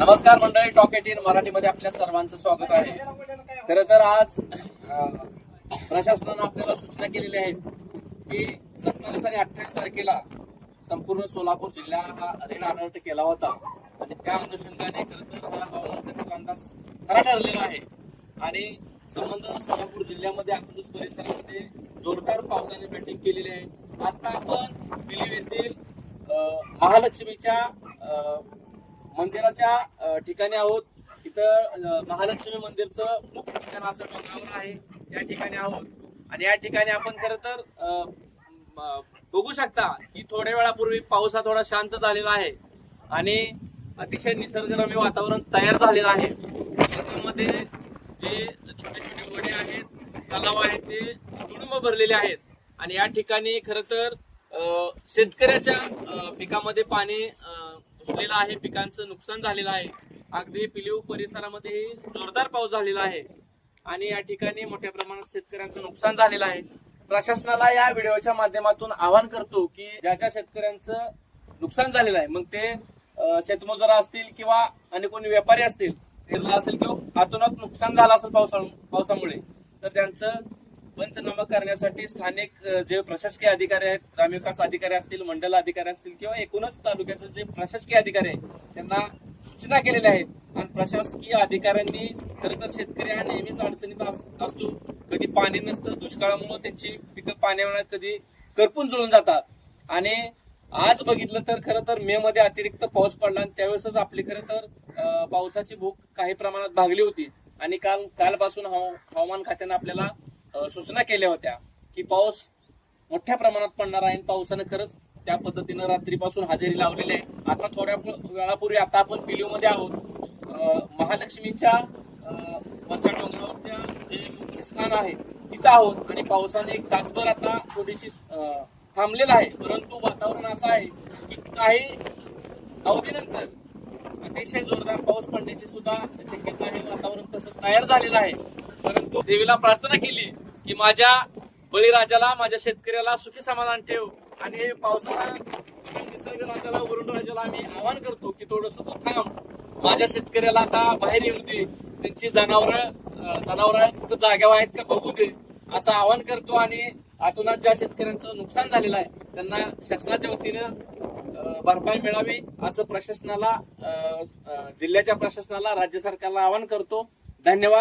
नमस्कार मंडळी talk eighteen मराठीमध्ये आपल्या सर्वांचं स्वागत आहे. खरं तर आज प्रशासनानं आपल्याला सूचना केलेल्या आहेत की सत्तावीस आणि अठ्ठावीस तारखेला संपूर्ण सोलापूर जिल्हा हा रेड अलर्ट केला होता. आणि त्या अनुषंगाने खरंतर हा हवामान अंदाज खरा ठरलेला आहे. आणि संबंध सोलापूर जिल्ह्यामध्ये अकलूज परिसरामध्ये जोरदार पावसाने बॅटिंग केलेली आहे. आता आपण दिल्ली येथील महालक्ष्मीच्या मंदिराच्या ठिकाणी आहोत. इथं महालक्ष्मी मंदिरचं मुख्य ठिकाण असं डोंगरावर आहे. या ठिकाणी आहोत. आणि या ठिकाणी आपण खरं तर बघू शकता की थोड्या वेळापूर्वी पाऊस हा थोडा शांत झालेला आहे. आणि अतिशय निसर्गरम्य वातावरण तयार झालेलं आहे. त्यामध्ये जे छोटे छोटे वडे आहेत तलाव आहेत ते तुडुंब भरलेले आहेत. आणि या ठिकाणी खरं तर शेतकऱ्याच्या पिकामध्ये पाणी अ, आहे पिकांचं नुकसान झालेलं आहे. अगदी पिलीव परिसरामध्ये जोरदार पाऊस झालेला आहे. आणि या ठिकाणी मोठ्या प्रमाणात शेतकऱ्यांचं नुकसान झालेलं आहे. प्रशासनाला या व्हिडिओच्या माध्यमातून आवाहन करतो की ज्या ज्या शेतकऱ्यांचं नुकसान झालेलं आहे मग ते शेतमजुरा शेतमजूर असतील किंवा आणि कोणी व्यापारी असतील असेल किंवा हातोनात नुकसान झालं असेल पावसा पावसामुळे तर त्यांचं पंचनामा करण्यासाठी स्थानिक जे प्रशासकीय अधिकारी आहेत ग्रामविकास अधिकारी असतील मंडल अधिकारी असतील किंवा एकूणच तालुक्याचे जे प्रशासकीय अधिकारी आहेत त्यांना सूचना केलेल्या आहेत. आणि प्रशासकीय अधिकाऱ्यांनी खरं तर शेतकरी हा नेहमीच अडचणीत अस- असतो. कधी पाणी नसतं दुष्काळामुळे त्यांची पिकं पाण्यावर कधी करपून जुळून जातात. आणि आज बघितलं तर खरं तर मे मध्ये अतिरिक्त पाऊस पडला आणि त्यावेळेसच आपली खरं तर पावसाची भूक काही प्रमाणात भागली होती. आणि काल कालपासून हवा- हवामान खात्यानं आपल्याला सूचना केल्या होत्या की पाऊस मोठ्या प्रमाणात पडणार आहे आणि पावसानं खरंच त्या पद्धतीनं रात्रीपासून हजेरी लावलेली आहे. आता थोड्या वेळापूर्वी आता आपण पिलीवमध्ये आहोत. महालक्ष्मीच्या अ, वरच्या डोंगरावरच्या जे मुख्य स्थान आहे तिथं आहोत. आणि पावसाने एक तासभर आता थोडीशी थांबलेला थांबलेलं आहे. परंतु वातावरण असं आहे की काही अवधीनंतर अतिशय जोरदार पाऊस पडण्याची सुद्धा शक्यता आहे वातावरण तसं तयार झालेलं आहे. परंतु देवीला प्रार्थना केली की माझ्या बळीराजाला माझ्या शेतकऱ्याला सुखी समाधान ठेव. आणि हे पावसाला निसर्ग राजाला वरुण राजाला आम्ही आवाहन करतो की थोडस तू थांब. माझ्या शेतकऱ्याला आता बाहेर येऊ दे. त्यांची जनावर जनावर कुठं जाग्यावर आहेत का बघू दे. असं आवाहन करतो आणि आतूनच ज्या शेतकऱ्यांचं नुकसान झालेलं आहे त्यांना शासनाच्या वतीनं भरपाई मिळावी असं प्रशासनाला जिल्ह्याच्या प्रशासनाला राज्य सरकारला आवाहन करतो. धन्यवाद.